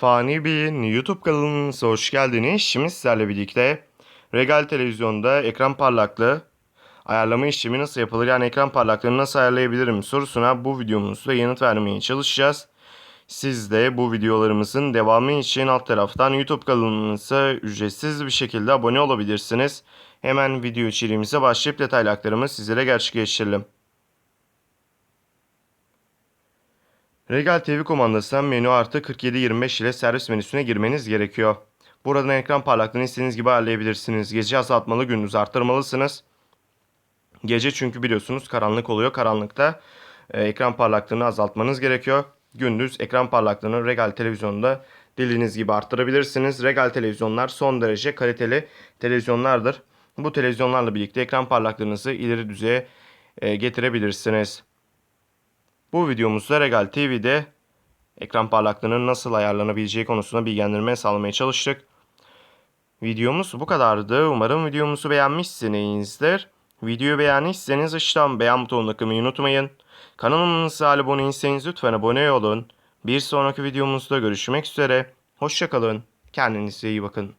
Fani Bey'in YouTube kanalınıza hoş geldiniz. Şimdi sizlerle birlikte Regal Televizyon'da ekran parlaklığı ayarlama işlemi nasıl yapılır yani ekran parlaklığını nasıl ayarlayabilirim sorusuna bu videomuzda yanıt vermeye çalışacağız. Siz de bu videolarımızın devamı için alt taraftan YouTube kanalımıza ücretsiz bir şekilde abone olabilirsiniz. Hemen video içeriğimize başlayıp detaylı aktarımı sizlere gerçekleştirelim. Regal TV kumandasından menü artı 4725 ile servis menüsüne girmeniz gerekiyor. Buradan ekran parlaklığını istediğiniz gibi ayarlayabilirsiniz. Gece azaltmalı, gündüz arttırmalısınız. Gece çünkü biliyorsunuz karanlık oluyor. Karanlıkta e, ekran parlaklığını azaltmanız gerekiyor. Gündüz ekran parlaklığını Regal televizyonda dilediğiniz gibi arttırabilirsiniz. Regal televizyonlar son derece kaliteli televizyonlardır. Bu televizyonlarla birlikte ekran parlaklığınızı ileri düzeye e, getirebilirsiniz. Bu videomuzda Regal TV'de ekran parlaklığının nasıl ayarlanabileceği konusunda bilgilendirme sağlamaya çalıştık. Videomuz bu kadardı. Umarım videomuzu beğenmişsinizdir. Videoyu beğendiyseniz aşağıdan beğen butonuna tıklamayı unutmayın. Kanalımıza abone değilseniz lütfen abone olun. Bir sonraki videomuzda görüşmek üzere. Hoşçakalın. Kendinize iyi bakın.